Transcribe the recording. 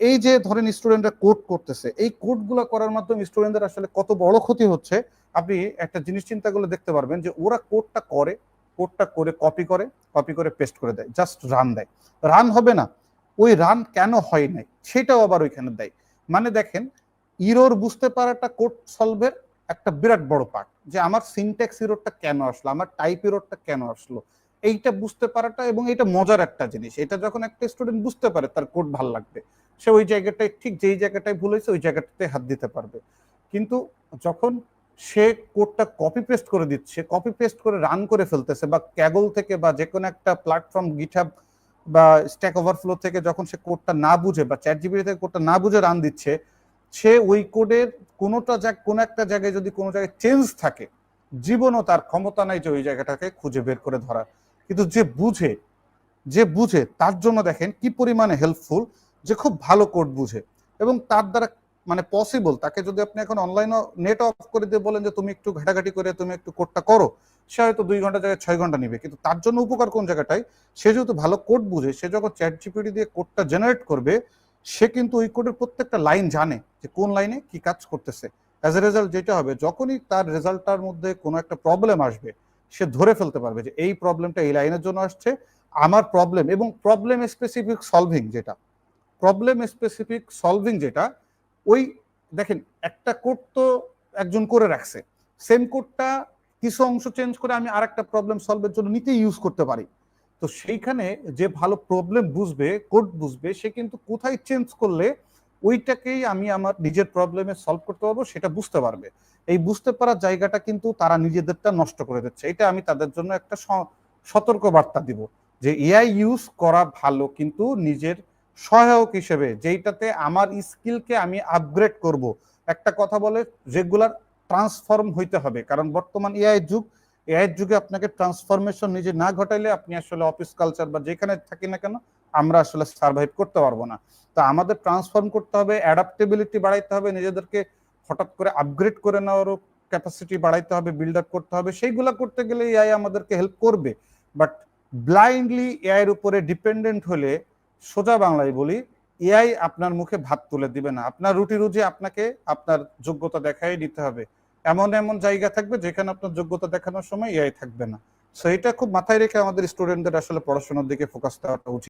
এই যে ধরেন স্টুডেন্টরা কোড করতেছে, এই কোডগুলো করার মাধ্যমে স্টুডেন্টদের আসলে কত বড় ক্ষতি হচ্ছে, আপনি একটা জিনিস চিন্তা করলে দেখতে পারবেন যে ওরা কোডটা করে কোডটা করে কপি করে কপি করে পেস্ট করে দেয় জাস্ট রান দেয়। রান হবে না, ওই রান কেন হয় নাই, সেটাও আবার ওইখানে দেয়। মানে দেখেন ইরোর বুঝতে পারাটা কোড সলভের একটা বিরাট বড় পার্ট যে আমার সিনট্যাক্স ইরোরটা কেন আসলো, আমার টাইপ ইরোরটা কেন আসলো, এইটা বুঝতে পারাটা এবং এটা মজার একটা জিনিস, এটা যখন একটা স্টুডেন্ট বুঝতে পারে তার কোড ভালো লাগবে। সে ওই জায়গাটায়, ঠিক যেই জায়গাটায় ভুল হয়েছে, ওই জায়গাটাতে হাত দিতে পারবে। কিন্তু যখন সে কোডটা কপি পেস্ট করে দিচ্ছে কপি পেস্ট করে রান করে ফেলতেছে, বা ক্যাগল থেকে বা যে কোনো একটা প্ল্যাটফর্ম গিটহাব বা স্ট্যাক ওভারফ্লো থেকে যখন সে কোডটা না বুঝে, বা চ্যাট জিবিটি থেকে কোডটা না বুঝে রান দিচ্ছে, সে ওই কোডের কোনোটা কোনো একটা জায়গায় যদি কোনো জায়গায় চেঞ্জ থাকে, জীবনও তার ক্ষমতা নাই যে ওই জায়গাটাকে খুঁজে বের করে ধরার। কিন্তু যে বুঝে যে বুঝে তার জন্য দেখেন কি পরিমাণে হেল্পফুল যে খুব ভালো কোড বুঝে। এবং তার দ্বারা মানে পসিবল তাকে যদি আপনি এখন অনলাইনে নেট অফ করে দিয়ে বলেন যে, তুমি একটু ঘাটাঘাটি করে, তুমি একটু কোডটা করো, সে হয়তো দুই ঘণ্টা জায়গায় ছয় ঘণ্টা নিবে। কিন্তু তার জন্য উপকার কোন জায়গাটায়? সে যেহেতু ভালো কোড বুঝে, সে যখন চ্যাট জিপিটি দিয়ে কোডটা জেনারেট করবে, সে কিন্তু ওই কোডের প্রত্যেকটা লাইন জানে যে কোন লাইনে কি কাজ করতেছে। অ্যাজ এ রেজাল্ট যেটা হবে, যখনই তার রেজাল্টটার মধ্যে কোনো একটা প্রবলেম আসবে, সে ধরে ফেলতে পারবে যে, এই প্রবলেমটা এই লাইনের জন্য আসছে। আমার প্রবলেম এবং প্রবলেম স্পেসিফিক সলভিং যেটা প্রবলেম স্পেসিফিক সলভিং যেটা, ওই দেখেন, একটা কোড তো একজন করে রাখছে। সেম কোডটা কিছু অংশ চেঞ্জ করে আমি আর একটা প্রবলেম সলভের জন্য নিতে ইউজ করতে পারি। তো সেইখানে যে ভালো প্রবলেম বুঝবে কোড বুঝবে, সে কিন্তু কোথায় চেঞ্জ করলে ওইটাকেই আমি আমার নিজের প্রবলেমে সলভ করতে পারব, সেটা বুঝতে পারবে। এই বুঝতে পারার জায়গাটা কিন্তু তারা নিজেদেরটা নষ্ট করে দিচ্ছে। এটা আমি তাদের জন্য একটা সতর্ক বার্তা দিব যে এআই ইউজ করা ভালো কিন্তু নিজের সহায়ক হিসেবে, যেইটাতে আমার স্কিলকে আমি আপগ্রেড করব। একটা কথা বলে রেগুলার ট্রান্সফর্ম হইতে হবে। কারণ বর্তমান এআই যুগ এআই যুগে আপনাকে ট্রান্সফরমেশন নিজে না ঘটাইলে আপনি আসলে অফিস কালচার বা যেখানে থাকি না কেন, আমরা আসলে সার্ভাইভ করতে পারব না। তো আমাদের ট্রান্সফর্ম করতে হবে অ্যাডাপ্টেবিলিটি বাড়াইতে হবে, নিজেদেরকে হঠাৎ করে আপগ্রেড করে নেওয়ারও ক্যাপাসিটি বাড়াইতে হবে বিল্ড আপ করতে হবে। সেইগুলো করতে গেলে এআই আমাদেরকে হেল্প করবে। বাট ব্লাইন্ডলি এআইয়ের উপরে ডিপেন্ডেন্ট হলে সোজা বাংলায় বলি, এআই আপনার মুখে ভাত তুলে দিবে না। আপনার রুটি রুজি আপনাকে আপনার যোগ্যতা দেখাই দিতে হবে। এমন এমন জায়গা থাকবে যেখানে আপনার যোগ্যতা দেখানোর সময় এআই থাকবে না। সো এটা খুব মাথায় রেখে আমাদের স্টুডেন্টদের আসলে পড়াশোনার দিকে ফোকাস দেওয়াটা উচিত।